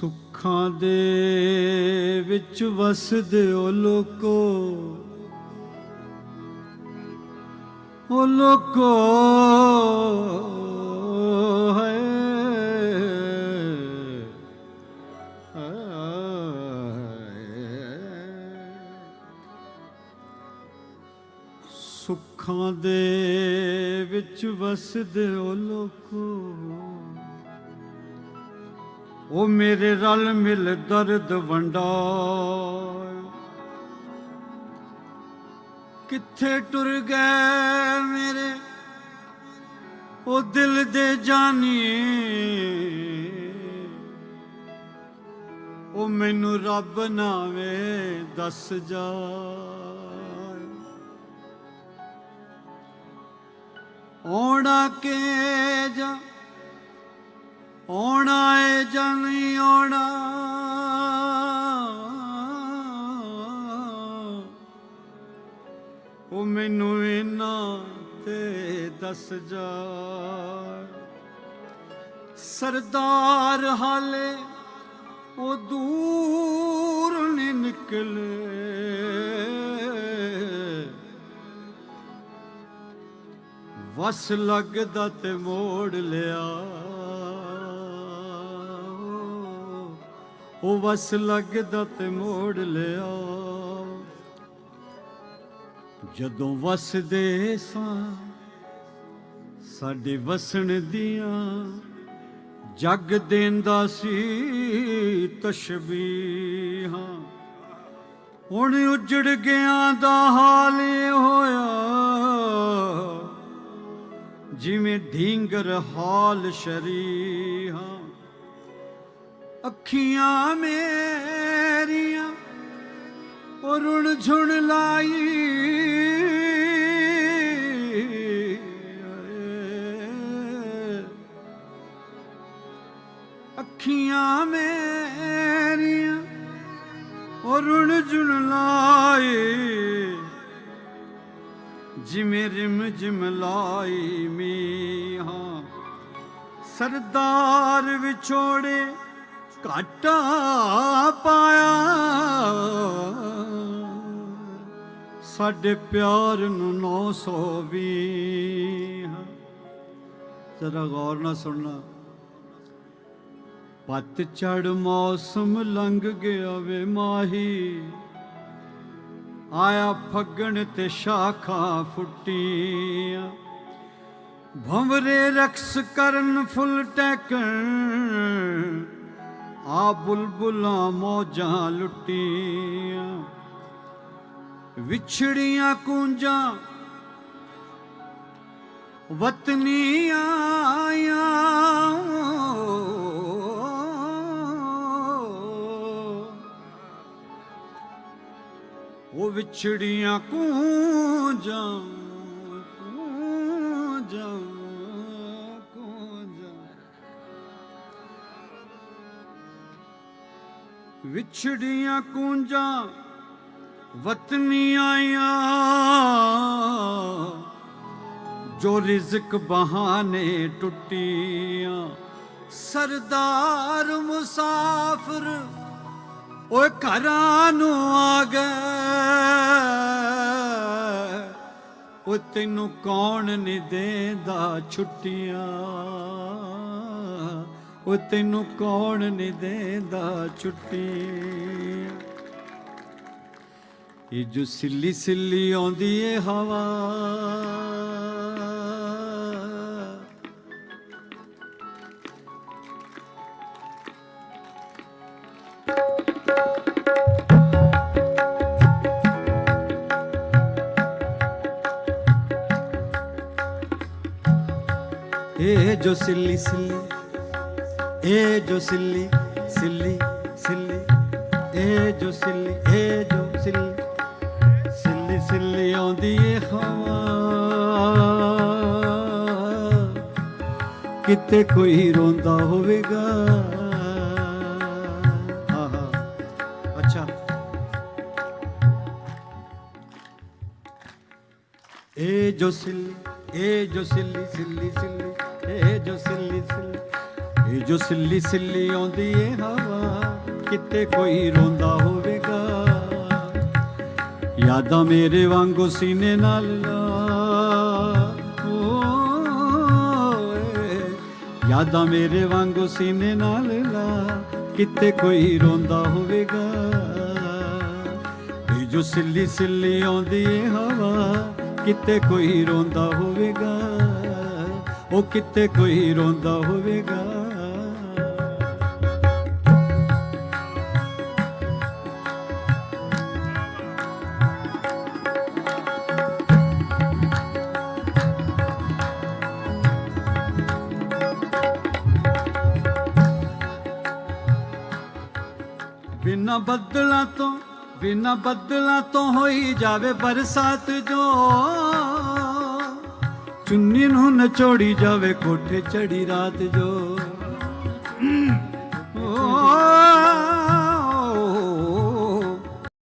ਸੁੱਖਾਂ ਦੇ ਵਿੱਚ ਵਸਦੇ ਓ ਲੋਕੋ। ਓ ਲੋਕੋ ਹੈ ਸੁੱਖਾਂ ਦੇ ਵਿੱਚ ਵਸਦੇ ਓ ਲੋਕੋ। ਉਹ ਮੇਰੇ ਰਲ ਮਿਲ ਦਰਦ ਵੰਡਾਏ। ਕਿੱਥੇ ਟੁਰ ਗਏ ਮੇਰੇ? ਉਹ ਦਿਲ ਦੇ ਜਾਨੀਏ ਉਹ ਮੈਨੂੰ ਰੱਬ ਨਾਵੇ ਦੱਸ ਜਾ ਆਉਣਾ ਕੇ ਜਾ ਆਉਣਾ ਏ ਜਾਂ ਨਹੀਂ ਆਉਣਾ। ਉਹ ਮੈਨੂੰ ਇਹਨਾਂ ਤੇ ਦੱਸ ਜਾ। ਸਰਦਾਰ ਹਾਲੇ ਉਹ ਦੂਰ ਨਹੀਂ ਨਿਕਲੇ। ਵਸ ਲੱਗਦਾ ਤੇ ਮੋੜ ਲਿਆ। ਉਹ ਵਸ ਲੱਗਦਾ ਤੇ ਮੋੜ ਲਿਆ। ਜਦੋਂ ਵਸਦੇ ਸਾਂ, ਸਾਡੇ ਵਸਣ ਦੀਆਂ ਜੱਗ ਦੇਂਦਾ ਸੀ ਤਸ਼ਬੀਹਾਂ। ਹੁਣ ਉਜੜ ਗਿਆ ਦਾ ਹਾਲ ਇਹ ਹੋਇਆ, ਜਿਵੇਂ ਢੀਂਗਰ ਹਾਲ ਸ਼ਰੀਹਾਂ। ਅੱਖੀਆਂ ਮੇਰੀਆਂ ਉਹ ਰੁਣ ਝੁਣ ਲਾਈ। ਅੱਖੀਆਂ ਮੇਰੀਆਂ ਉਹ ਰੁਣ ਝੁਣ ਲਾਈ। ਜਿਵੇਂ ਰਿਮ ਜਿਮ ਲਾਈ ਮੀਹਾਂ, ਸਰਦਾਰ ਵਿਛੋੜੇ ਘਾਟਾ ਪਾਇਆ। ਸਾਡੇ ਪਿਆਰ ਨੂੰ 920 ਜ਼ਰਾ ਗੌਰ ਨਾਲ ਸੁਣਨਾ। ਪੱਤ ਚੜ ਮੌਸਮ ਲੰਘ ਗਿਆ ਵੇ ਮਾਹੀ। ਆਇਆ ਫੱਗਣ ਤੇ ਸ਼ਾਖਾਂ ਫੁੱਟੀਆਂ। ਭੰਵਰੇ ਰਕਸ ਕਰਨ ਫੁੱਲ ਟੈਕਣ। ਆ ਬੁਲਬੁਲਾਂ ਮੋਜਾਂ ਲੁੱਟੀਆਂ ਵਿਛੜੀਆਂ ਕੂੰਜਾਂ ਵਤਨੀ ਆਇਆ ਉਹ ਵਿਛੜੀਆਂ ਕੂੰਜਾਂ ਕੂੰਜਾਂ ਵਿਛੜੀਆਂ ਕੂੰਜਾਂ ਵਤਨੀ ਆਇਆ ਜੋ ਰਿਜ਼ਕ ਬਹਾਨੇ ਟੁੱਟੀਆਂ, ਸਰਦਾਰ ਮੁਸਾਫਰ, ਓਏ ਘਰਾਂ ਨੂੰ ਆ ਗਏ। ਓ ਤੈਨੂੰ ਕੌਣ ਨਹੀਂ ਦੇਂਦਾ ਛੁੱਟੀਆਂ? ਉਹ ਤੈਨੂੰ ਕੌਣ ਨਹੀਂ ਦੇਂਦਾ ਛੁੱਟੀ? ਇਹ ਜੋ ਸਿੱਲੀ ਸਿੱਲੀ ਆਉਂਦੀ ਏ ਹਵਾ। ਇਹ ਜੋ ਸਿੱਲੀ ਸਿੱਲੀ ਇਹ ਜੋ ਸਿੱਲੀ ਸਿੱਲੀ ਸਿੱਲੀ ਇਹ ਜੋ ਸਿੱਲੀ ਇਹ ਜੋ ਸਿੱਲੀ ਸਿੱਲੀ ਸਿੱਲੀ ਆਉਂਦੀ ਏ ਹਵਾ। ਕਿਤੇ ਕੋਈ ਰੋਂਦਾ ਹੋਵੇਗਾ। ਆਹਾ ਅੱਛਾ। ਇਹ ਜੋ ਸਿੱਲੀ ਇਹ ਜੋ ਸਿੱਲੀ ਸਿੱਲੀ ਸਿੱਲੀ ਇਹ ਜੋ ਸਿੱਲੀ ਸਿੱਲੀ। ਇਹ ਜੋ ਸਿੱਲੀ ਸਿੱਲੀ ਆਉਂਦੀ ਏ ਹਵਾ, ਕਿਤੇ ਕੋਈ ਰੋਂਦਾ ਹੋਵੇਗਾ। ਯਾਦਾਂ ਮੇਰੇ ਵਾਂਗੂ ਸੀਨੇ ਨਾਲ ਲਾ। ਯਾਦਾਂ ਮੇਰੇ ਵਾਂਗੂ ਸੀਨੇ ਨਾਲ ਲਾ। ਕਿਤੇ ਕੋਈ ਰੋਂਦਾ ਹੋਵੇਗਾ। ਇਹ ਜੋ ਸਿੱਲੀ ਸਿੱਲੀ ਆਉਂਦੀ ਏ ਹਵਾ, ਕਿਤੇ ਕੋਈ ਰੋਂਦਾ ਹੋਵੇਗਾ। ਉਹ ਕਿਤੇ ਕੋਈ ਰੋਂਦਾ ਹੋਵੇਗਾ। ਬਿਨਾ ਬੱਦਲਾਂ ਤੋਂ, ਬਿਨਾ ਬੱਦਲਾਂ ਤੋਂ ਹੋਈ ਜਾਵੇ ਬਰਸਾਤ ਜੋ। ਚੁੰਨੀ ਨੂੰ ਨਚੋੜੀ ਜਾਵੇ ਕੋਠੇ ਚੜੀ ਰਾਤ ਜੋ।